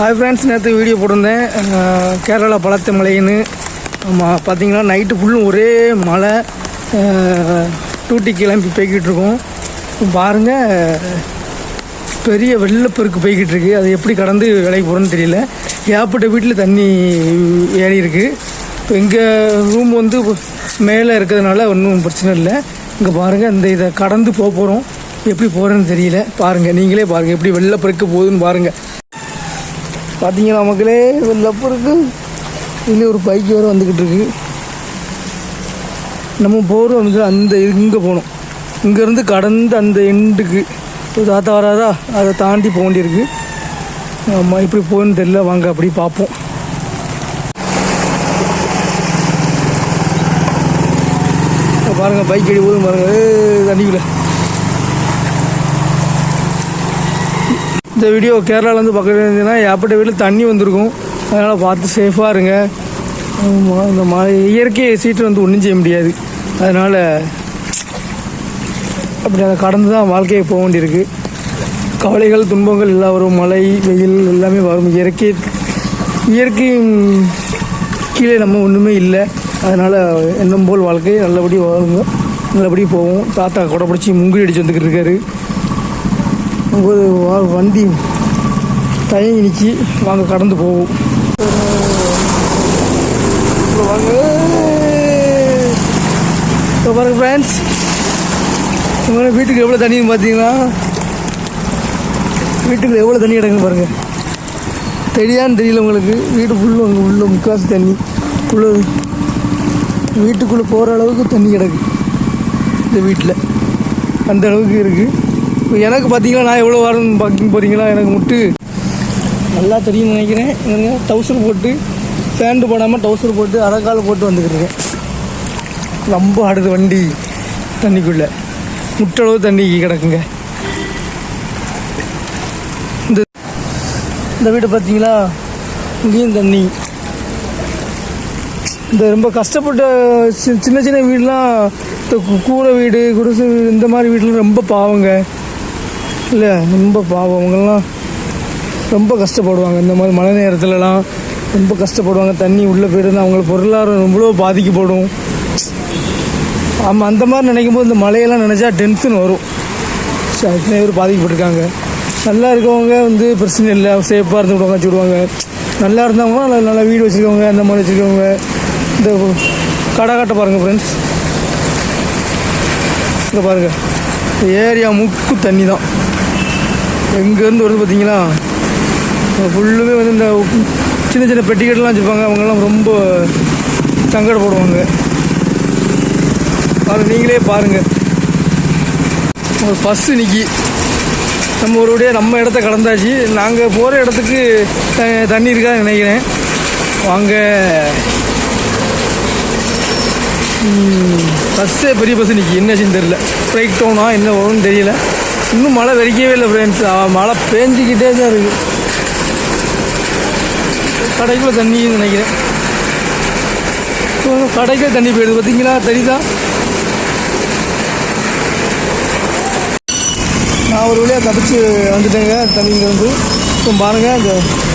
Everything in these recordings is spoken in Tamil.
ஹாய் ஃப்ரெண்ட்ஸ் நேற்று வீடியோ போட்டிருந்தேன். கேரளா பழத்த மலைன்னு. ஆமாம் பார்த்தீங்கன்னா நைட்டு ஃபுல்லும் ஒரே மழை டூட்டி கிளம்பி போய்கிட்டுருக்கோம் பாருங்கள் பெரிய வெள்ளப்பெருக்கு போய்கிட்டு இருக்கு. அது எப்படி கடந்து வேலைக்கு போகிறோன்னு தெரியல. ஏகப்பட்ட வீட்டில் தண்ணி ஏறி இருக்குது இப்போ எங்கள் ரூம் வந்து மேலே இருக்கிறதுனால ஒன்றும் பிரச்சனை இல்லை. இங்கே பாருங்கள் இந்த இதை கடந்து போக போகிறோம் எப்படி போகிறேன்னு தெரியல. பாருங்கள் நீங்களே பாருங்கள் எப்படி வெள்ளப்பெருக்கு போகுதுன்னு பாருங்கள் பார்த்தீங்கன்னா மக்களே? வெள்ளப்பெருக்கு இன்னும் ஒரு பைக் வேறு வந்துக்கிட்டு இருக்கு. நம்ம போகிறோம் வந்து அந்த இங்கே போகணும். இங்கேருந்து கடந்து அந்த எண்டுக்கு ஒரு தாத்தா வராதா அதை தாண்டி போக வேண்டியிருக்கு. ஆமாம் இப்படி போகணுன்னு தெரியல. வாங்க அப்படி பார்ப்போம். பாருங்கள் பைக் அடி போதும் பாருங்கள் தண்ணிக்குள்ள. இந்த வீடியோ கேரளாலேருந்து பக்கத்தில் இருந்ததுன்னா ஏப்பட்ட வீட்டில் தண்ணி வந்திருக்கும். அதனால் பார்த்து சேஃபாக இருங்க. இந்த மழை இயற்கை சீட்டு வந்து ஒன்றும் செய்ய முடியாது. அதனால் அப்படி அதை கடந்து தான் வாழ்க்கையை போக வேண்டியிருக்கு. கவலைகள் துன்பங்கள் எல்லாம் வரும். மழை வெயில் எல்லாமே வரும். இயற்கை இயற்கையின் கீழே நம்ம ஒன்றுமே இல்லை. அதனால் எண்ணம் போல் வாழ்க்கை. நல்லபடி வாழுங்க. நல்லபடி போவோம். தாத்தா கொடை பிடிச்சி முங்குடி அடிச்சு வந்துக்கிட்டு இருக்காரு. ஒரு வண்டி தயங்கி நிற்கி வாங்க கடந்து போவோம். இப்போ பாருங்க ஃப்ரெண்ட்ஸ் இவங்க வீட்டுக்கு எவ்வளோ தண்ணின்னு பார்த்தீங்கன்னா வீட்டுக்கு எவ்வளோ தண்ணி கிடக்குன்னு பாருங்கள் தெரியான்னு தெரியல உங்களுக்கு. வீடு ஃபுல்லும் அங்கே உள்ள முக்காசு தண்ணி. உள்ள வீட்டுக்குள்ளே போகிற அளவுக்கு தண்ணி கிடக்கு. இந்த வீட்டில். அந்த அளவுக்கு இருக்குது எனக்கு பார்த்தீங்கன்னா நான் எவ்வளோ வாரம் பார்க்கிங் போகிறீங்களா எனக்கு முட்டு. நல்லா தெரியும்னு நினைக்கிறேன். எனக்கு டவுசர் போட்டு ஃபேண்டு போடாமல் டவுசர் போட்டு அரைக்கால் போட்டு வந்துக்கிருக்கேன் ரொம்ப ஆடுது வண்டி தண்ணிக்குள்ளே. முட்டளவு தண்ணி கிடக்குங்க. இந்த இந்த வீடு பார்த்தீங்களா இங்கேயும் தண்ணி. இந்த ரொம்ப கஷ்டப்பட்ட சி- சின்ன சின்ன வீடுலாம் இந்த கூரை வீடு குடிசை வீடு இந்த மாதிரி வீட்டில் ரொம்ப பாவங்க. இல்லை ரொம்ப பாவம். அவங்கெல்லாம் ரொம்ப கஷ்டப்படுவாங்க. இந்த மாதிரி மழை நேரத்துலலாம் ரொம்ப கஷ்டப்படுவாங்க. தண்ணி உள்ளே போயிருந்து அவங்கள பொருளாதாரம் ரொம்ப பாதிக்கப்படும். ஆமாம் அந்த மாதிரி நினைக்கும் போது இந்த மழையெல்லாம் நினச்சா டென்ஷன் வரும். சரி, அத்தனை பேர் பாதிக்கப்பட்டிருக்காங்க. நல்லா இருக்கவங்க வந்து பிரச்சனை இல்லை. சேஃபாக இருந்து விடுவாங்க வச்சு விடுவாங்க நல்லா இருந்தவங்க நல்லா நல்லா வீடு வச்சுருக்கவங்க அந்த மாதிரி வச்சுருக்கவங்க. இந்த கடை காட்ட பாருங்கள் ஃப்ரெண்ட்ஸ் இங்கே பாருங்கள் ஏரியா முக்கு தண்ணி தான். எங்கேருந்து வருது பார்த்தீங்களா? ஃபுல்லுமே வந்து இந்த சின்ன சின்ன பெட்டிக்கெட்லாம் வச்சுருப்பாங்க. அவங்கெல்லாம் ரொம்ப சங்கடப்படுவாங்க. பாருங்க நீங்களே பாருங்கள் ஒரு பஸ்ஸு நிற்கி நம்ம ஒருபடியாக நம்ம இடத்த கடந்தாச்சு. நாங்கள் போகிற இடத்துக்கு த- தண்ணி இருக்கான்னு நினைக்கிறேன். வாங்க. பஸ்ஸே பெரிய பஸ்ஸு நிற்கி என்னாச்சுன்னு தெரில பிரேக் டவுனா என்ன வரும்னு தெரியல. இன்னும் மழை வெறிக்கவே இல்லை ஃப்ரெண்ட்ஸ் மழை பேஞ்சிக்கிட்டே தான் இருக்குது கடைக்குள்ள தண்ணின்னு நினைக்கிறேன். இப்போ தண்ணி போயிடுது பார்த்தீங்களா தெரியுதா? நான் ஒரு வழியாக தப்பிச்சு வந்துட்டேங்க தண்ணிங்க வந்து. இப்போ பாருங்கள் இந்த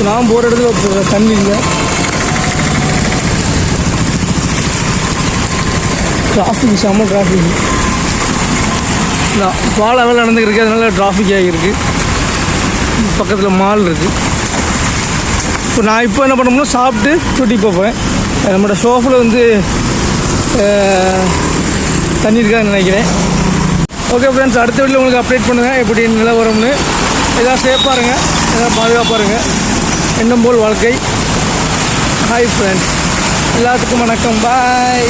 நான் போகிற இடத்துல ஒரு தண்ணி இல்லை டிராஃபிக் செம்ம டிராஃபிக் பாலை வேலை நடந்துக்கிருக்கு அதனால டிராஃபிக் ஆகியிருக்கு பக்கத்தில் மால் இருக்குது இப்போ நான் இப்போ என்ன பண்ணோம்னா சாப்பிட்டு சுட்டி போப்பேன் நம்மளோட ஷோஃபில் வந்து தண்ணி இருக்காதுன்னு நினைக்கிறேன். ஓகே ஃப்ரெண்ட்ஸ் அடுத்த வீட்டில் உங்களுக்கு அப்டேட் பண்ணுங்கள் எப்படி நிலவரம்னு எதாவது சேஃபாக இருங்க. எதாவது பாதுகாப்பாக இருங்க. எண்ணம் போல் வாழ்க்கை. ஹாய் ஃப்ரெண்ட்ஸ் எல்லாத்துக்கும் வணக்கம். பாய்